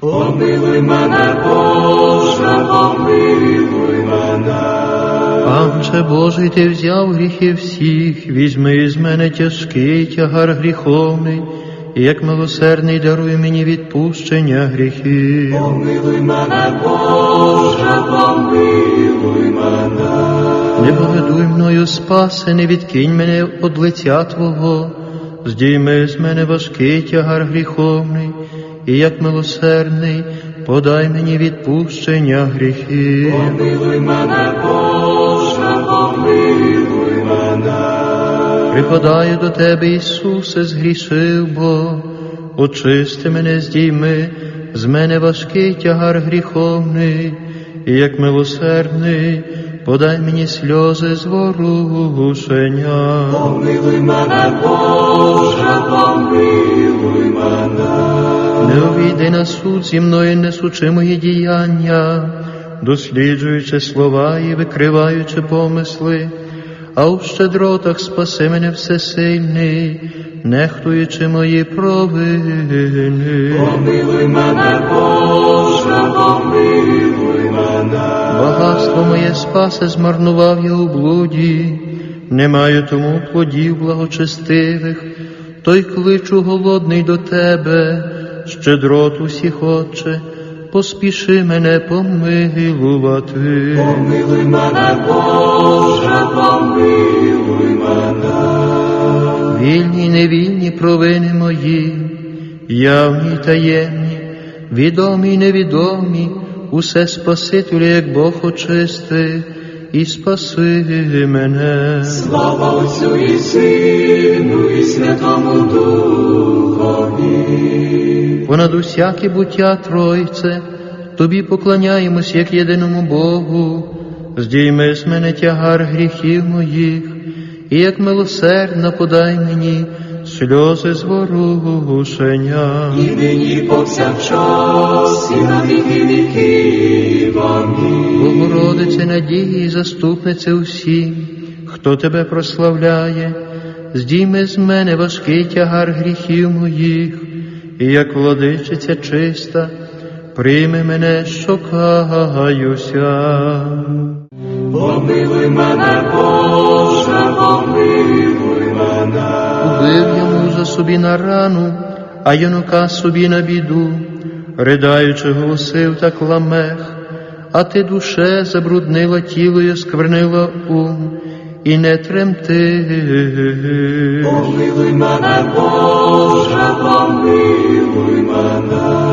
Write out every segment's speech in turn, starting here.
Помилуй мене, Боже, помилуй мене. Панче Божий, ти взяв гріхи всіх, візьми із мене тяжкий тягар гріховний, і як милосердний даруй мені відпущення гріхів. Помилуй мене, Боже, помилуй мене. Не погидуй мною спаси, не відкинь мене од лиця Твого, здійми з мене важкий тягар гріховний, і як милосердний, подай мені відпущення гріхів. Помилуй мене, Боже, помилуй мене. Припадаю до Тебе, Ісусе, згрішив, бо очисти мене, здійми, з мене важкий тягар гріховний, і як милосердний, подай мені сльози зворушення. Помилуй мене, Боже, помилуй мене. Не увійди на суд зі мною, несучи мої діяння, досліджуючи слова і викриваючи помисли, а у щедротах спаси мене всесильний, нехтуючи мої провини. Помилуй мене, Боже, помилуй мене. Багатство моє спасе змарнував я у блуді, не маю тому плодів благочестивих, той кличу голодний до тебе, щедрот усіх отче, поспіши мене помилувати. Помилуй мене, Боже, помилуй мене. Вільні невільні провини мої, явні таємні, відомі невідомі, усе Спасителю, як Бог очисти, і спаси мене. Слава Отцю і Сину, і Святому Духові. Понад усяке буття Тройце, Тобі поклоняємось, як єдиному Богу, здійми з мене тягар гріхів моїх, і як милосердно подай мені сльози зворушення. І нині повсякчас, і на віки віків. Амінь. Богородице надії, і заступнице усім, хто тебе прославляє, здійми з мене важкий тягар гріхів моїх, і як владичиця чиста, прийми мене, що каюся. Помилуй мене, Боже, помилуй мене. Убив я мужа собі на рану, а юнака собі на біду, ридаючи, голосив так ламех, а ти душе забруднила тіло і сквернила ум, і не тремти. Помилуй мене, Боже, помилуй мене.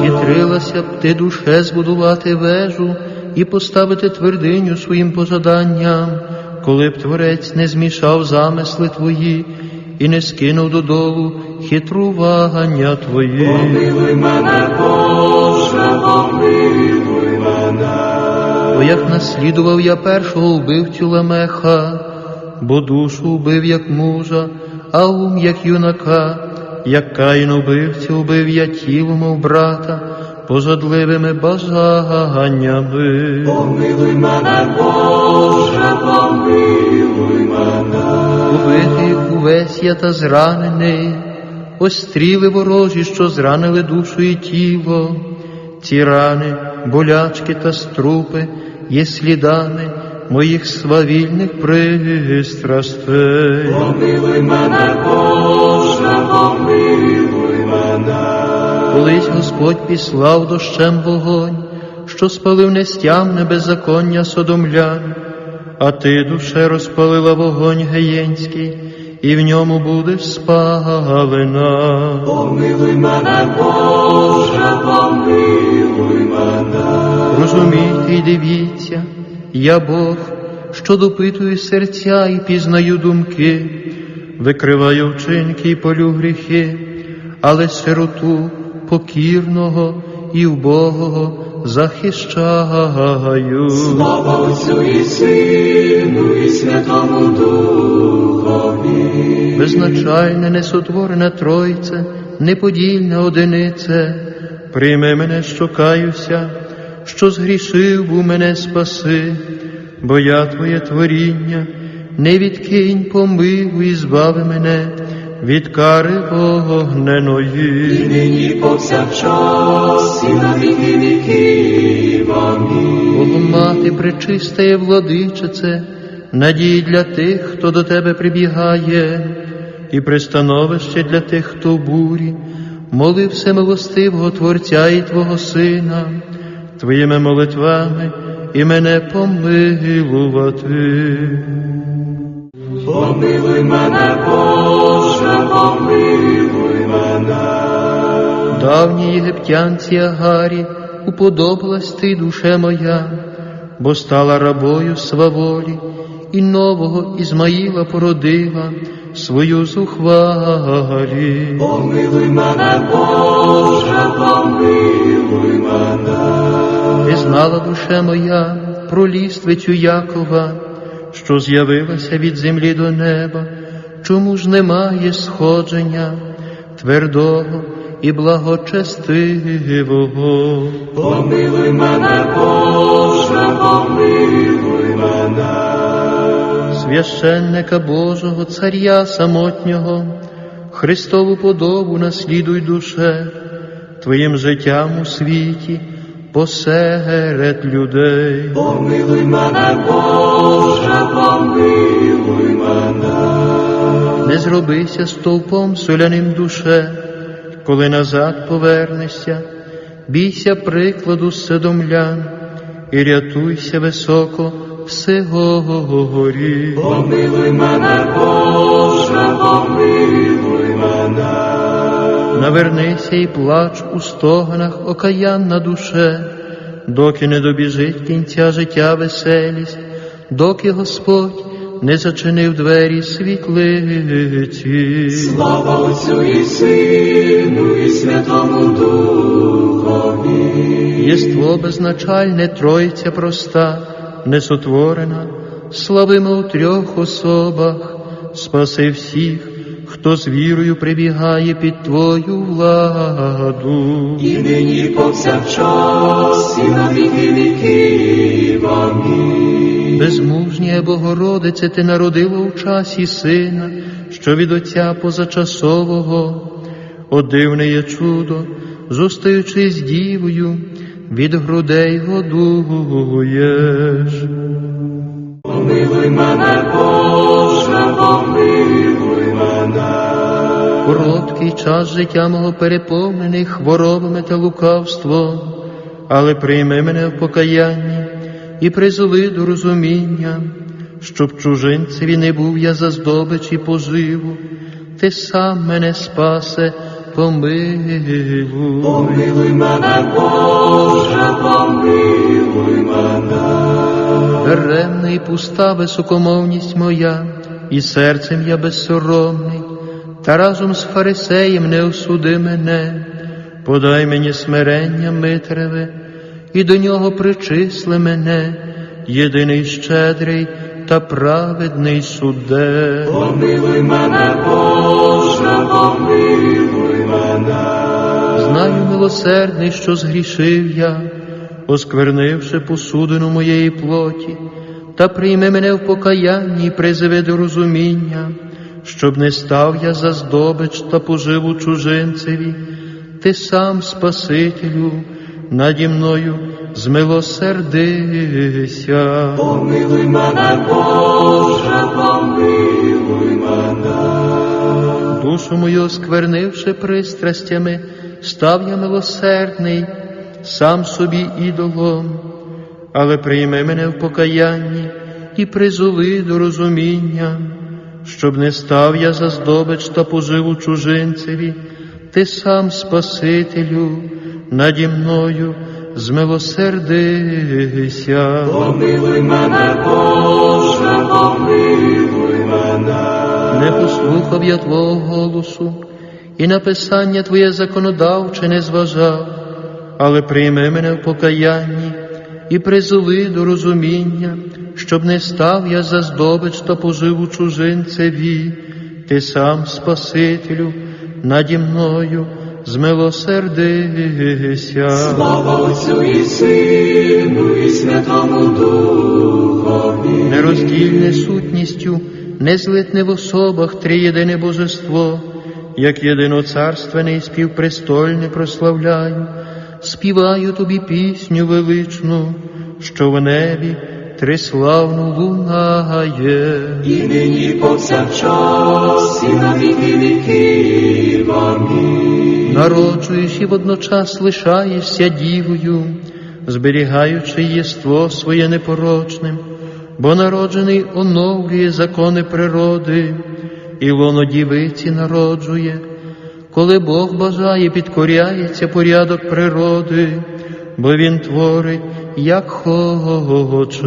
Хитрилася б ти душе збудувати вежу і поставити твердиню своїм пожаданням, коли б творець не змішав замисли твої і не скинув додолу хитрування твої. Помилуй мене, Боже, помилуй мене. Бо як наслідував я першого вбивцю Ламеха, бо душу вбив як мужа, а ум як юнака, як каїн вбивцю вбив я тіло, мов брата, пожадливими бажаннями. Помилуй мене, Боже, помилуй мене. Убитий увесь я та зранений, остріли ворожі, що зранили душу і тіло, ці рани, болячки та струпи є слідами моїх свавільних пристрастей. Помилуй мене, Боже, помилуй мене. Колись Господь післав дощем вогонь, що спалив нестямне беззаконня содомлян, а ти, душе, розпалила вогонь геєнський, і в ньому будеш спалена. Помилуй мене, Боже, помилуй. Розумійте й дивіться, я Бог, що допитую серця і пізнаю думки, викриваю вчинки і полю гріхи, але сироту покірного і вбогого захищаю. Слава Отцю і Сину, і Святому Духові. Безначальне, несотворене Тройце, неподільне одинице, прийми мене, що каюся, що згрішив був мене спаси, бо я Твоє творіння, не відкинь, помилуй і збави мене від кари вогненої. І нині повсякчас, і на віки віків. Амінь. Богу мати пречиста і владичице, надії для тих, хто до тебе прибігає, і пристановище для тих, хто в бурі, моли всемилостивого Творця і Твого Сина, Твоїми молитвами і мене помилувати. Помилуй мене, Боже, помилуй мене. Давній єгиптянці Агарі уподобалась ти, душе моя, бо стала рабою сваволі, і нового Ізмаїла породила свою зухвалі. Помилуй мене, Боже, помилуй мене. Ти знала, душе моя, про ліствицю Якова, що з'явилася від землі до неба, чому ж немає сходження твердого і благочестивого. Помилуй мене, Боже, помилуй мене. священника Божого, Царя самотнього, Христову подобу наслідуй душе, Твоїм життям у світі посеред людей. Помилуй мене, Боже, помилуй мене. Не зробися стовпом соляним душе, коли назад повернешся, бійся прикладу седомлян і рятуйся високо всього горі. Помилуй мене, Боже, помилуй мене. Навернися і плач у стогнах окаянна душе, доки не добіжить кінця життя веселість, доки Господь не зачинив двері світлиці. Слава Отцю і Сину, і Святому Духові. Єство безначальне, Тройця проста, несотворена, славимо у трьох особах, спаси всіх, хто з вірою прибігає під Твою владу. І нині повсякчас, і на віки віків. Амінь. Безмужня Богородице, ти народила у часі сина, що від Отця позачасового, О дивне є чудо, зостаючи з дівою, від грудей годуєш. Помилуй мене, Боже. Короткий час життя мого переповнений хворобами та лукавством, але прийми мене в покаянні і призови до розуміння, щоб чужинцеві не був я за здобич і поживу, ти сам мене спасе, помилуй. Помилуй мене, Боже, помилуй мене. Даремна і пуста високомовність моя, і серцем я безсоромний, та разом з фарисеєм не осуди мене, подай мені смирення Митреве, і до нього причисли мене, єдиний щедрий та праведний суде. Помилуй мене, Боже, помилуй мене. Знаю, милосердний, що згрішив я, осквернивши посудину моєї плоті, та прийми мене в покаянні і призови до розуміння, щоб не став я за здобич та поживу чужинцеві, ти сам, Спасителю, наді мною змилосердися. Помилуй мене, Боже, помилуй мене. Душу мою сквернивши пристрастями, став я милосердний, сам собі ідолом, але прийми мене в покаянні і призови до розуміння, щоб не став я за здобич та поживу чужинцеві, ти сам, Спасителю, наді мною змилосердися. Помилуй мене, Боже, помилуй мене. Не послухав я Твого голосу, і на писання Твоє законодавче не зважав, але прийми мене в покаянні і призови до розуміння, щоб не став я за здобич та поживу чужинцеві, ти сам, Спасителю, наді мною змилосердися. Слава Отцю і Сину, і Святому Духові. нероздільне сутністю, незлитне в особах триєдине божество, як єдиноцарственний співпрестольне прославляю, співаю тобі пісню величну, що в небі триславну лунає. І нині повсякчас, і на віки віків. Амінь. Народжуєш і водночас лишаєшся дівою, зберігаючи єство своє непорочним, бо народжений оновлює закони природи, і лоно дівиці народжує. Коли Бог бажає, підкоряється порядок природи, бо Він творить, як хоче.